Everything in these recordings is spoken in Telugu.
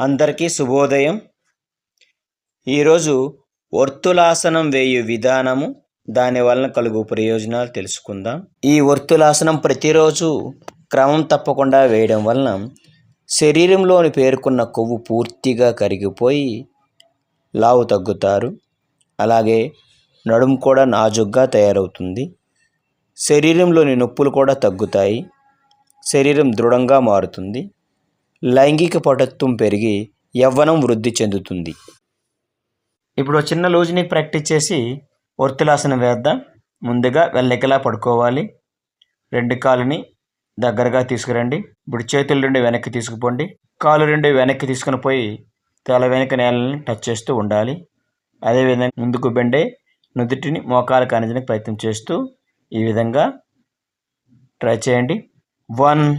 అందరికీ శుభోదయం. ఈరోజు వర్తులాసనం వేయు విధానము దాని వలన కలుగు ప్రయోజనాలు తెలుసుకుందాం. ఈ వర్తులాసనం ప్రతిరోజు క్రమం తప్పకుండా వేయడం వలన శరీరంలోని పేర్కొన్న కొవ్వు పూర్తిగా కరిగిపోయి లావు తగ్గుతారు. అలాగే నడుము కూడా నాజుగ్గా తయారవుతుంది. శరీరంలోని నొప్పులు కూడా తగ్గుతాయి. శరీరం దృఢంగా మారుతుంది. లైంగిక పటత్వం పెరిగి యవ్వనం వృద్ధి చెందుతుంది. ఇప్పుడు చిన్న లూజ్ని ప్రాక్టీస్ చేసి వర్తులాసనం వేద్దాం. ముందుగా వెల్లెకలా పడుకోవాలి. రెండు కాలుని దగ్గరగా తీసుకురండి. ఇప్పుడు చేతులు రెండు వెనక్కి తీసుకుపోండి. కాలు రెండు వెనక్కి తీసుకుని పోయి తల వెనక నేలని టచ్ చేస్తూ ఉండాలి. అదేవిధంగా ముందుకు బెండే నుదుటిని మోకాలు కానించడానికి ప్రయత్నం చేస్తూ ఈ విధంగా ట్రై చేయండి. One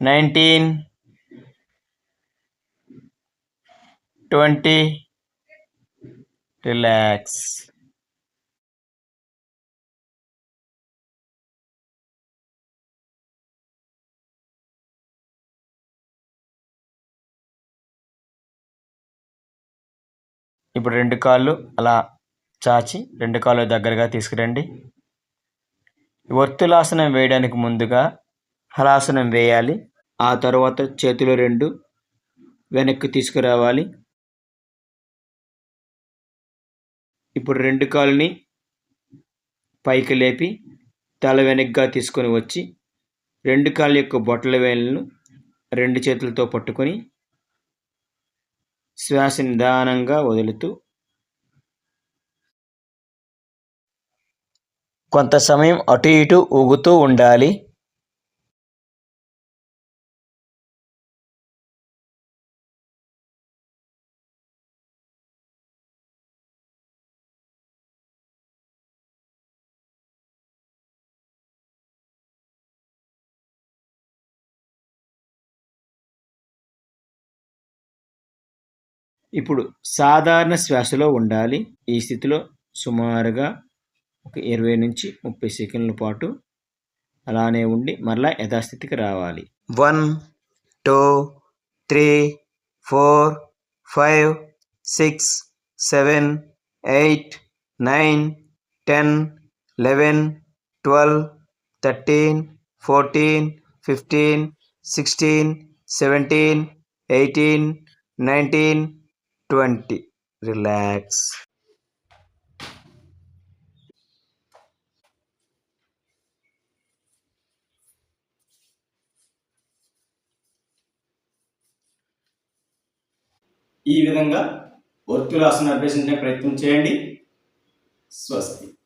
nineteen twenty. Relax ఇప్పుడు రెండు కాళ్ళు అలా చాచి రెండు కాళ్ళు దగ్గరగా తీసుకురండి. వర్తులాసనం వేయడానికి ముందుగా హలాసనం వేయాలి. ఆ తర్వాత చేతులు రెండు వెనక్కి తీసుకురావాలి. ఇప్పుడు రెండు కాళ్ళని పైకి లేపి తల వెనక్గా తీసుకొని వచ్చి రెండు కాళ్ళ యొక్క బొట్టల వేలను రెండు చేతులతో పట్టుకొని శ్వాస నిదానంగా వదులుతూ కొంత సమయం అటు ఇటు ఊగుతూ ఉండాలి. ఇప్పుడు సాధారణ శ్వాసలో ఉండాలి. ఈ స్థితిలో సుమారుగా ఒక ఇరవై నుంచి ముప్పై సెకండ్ల పాటు అలానే ఉండి మరలా యథాస్థితికి రావాలి. One two three four five six seven eight nine ten eleven twelve thirteen fourteen fifteen sixteen seventeen eighteen nineteen twenty. Relax. ఈ విధంగా వర్తులాసన అభ్యసించే ప్రయత్నం చేయండి. స్వస్తి.